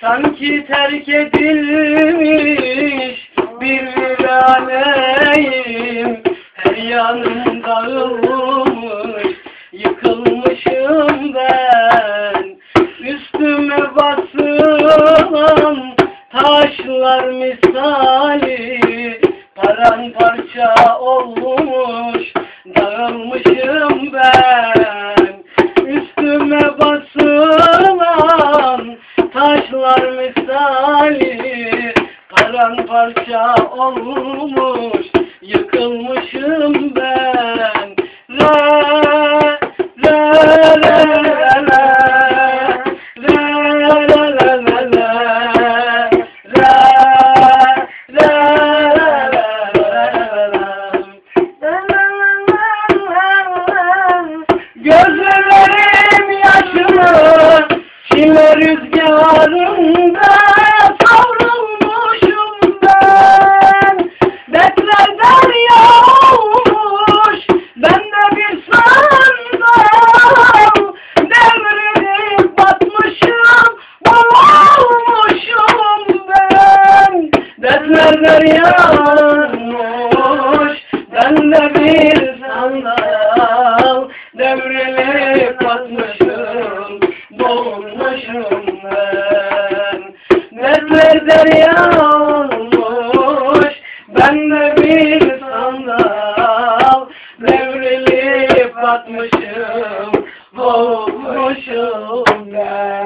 Sanki terk edilmiş bir viraneyim Her yanım dağılmış, taşlar misali Paramparça olmuş, dağılmışım ben. Üstüme basılan taşlar misali Paramparça olmuş, yıkılmışım ben. La la la Çile rüzgarında savrulmuşum ben. Beklerden yağmış Ben de bir sandal. Devrilip batmışım Boğulmuşum ben. Dertlerden yağmış Ben de bir başımdan. Dertler derya olmuş Ben de bir sandal. Devrilip atmışım Boğulmuşum ben.